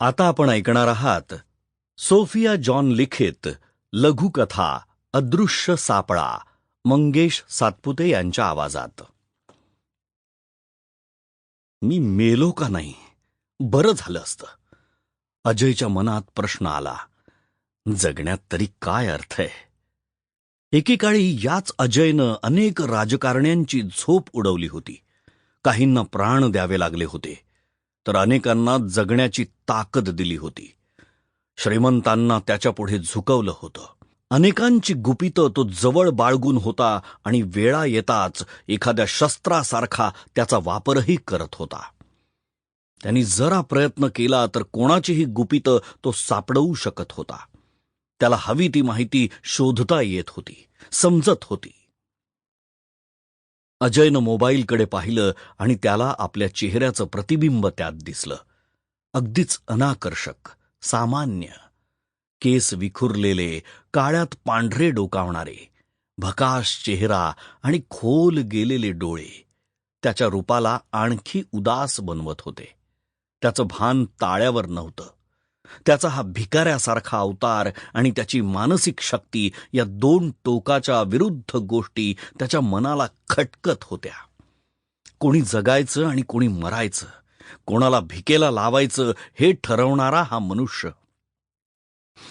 आता आपण ऐकणार आहात सोफिया जॉन लिखित लघुकथा अदृश्य सापळा मंगेश सातपुते यांच्या आवाजात. मी मेलो का नाही? बरं झालं असतं. अजयच्या मनात प्रश्न आला जगण्यात तरी काय अर्थ आहे? एकेकाळी याच अजयनं अनेक राजकारण्यांची झोप उडवली होती. काहींना प्राण द्यावे लागले होते. तर अनेकांना जगण्याची ताकद दिली होती. श्रीमंतांना त्याच्यापुढे झुकवलं होतं. अनेकांची गुपितं तो जवळ बाळगून होता आणि वेळा येताच एखाद्या शस्त्रासारखा त्याचा वापरही करत होता. त्यांनी जरा प्रयत्न केला तर कोणाचीही गुपितं तो सापडवू शकत होता. त्याला हवी ती माहिती शोधता येत होती समजत होती. अजयनं मोबाईलकडे पाहिलं आणि त्याला आपल्या चेहऱ्याचं प्रतिबिंब त्यात दिसलं. अगदीच अनाकर्षक सामान्य. केस विखुरलेले काळ्यात पांढरे डोकावणारे भकाश चेहरा आणि खोल गेलेले डोळे. त्याच्या रूपाला आणखी उदास बनवत होते. त्याचं भान ताळ्यावर नव्हतं. त्याचा हा भिकाऱ्यासारखा अवतार आणि त्याची मानसिक शक्ती या दोन टोकाच्या विरुद्ध गोष्टी त्याच्या मनाला खटकत होत्या. कोणी जगायचं आणि कोणी मरायचं कोणाला भिकेला लावायचं हे ठरवणारा हा मनुष्य.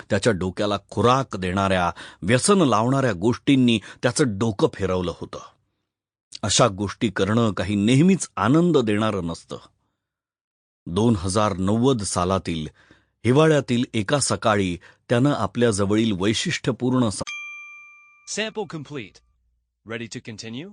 त्याच्या डोक्याला खुराक देणाऱ्या व्यसन लावणाऱ्या गोष्टींनी त्याचं डोकं फिरवलं होतं. अशा गोष्टी करणं काही नेहमीच आनंद देणारं नसतं. दोन हजार नव्वद सालातील हिवाळ्यातील एका सकाळी त्यानं आपल्या जवळील वैशिष्ट्यपूर्ण स- Sample complete. Ready to continue?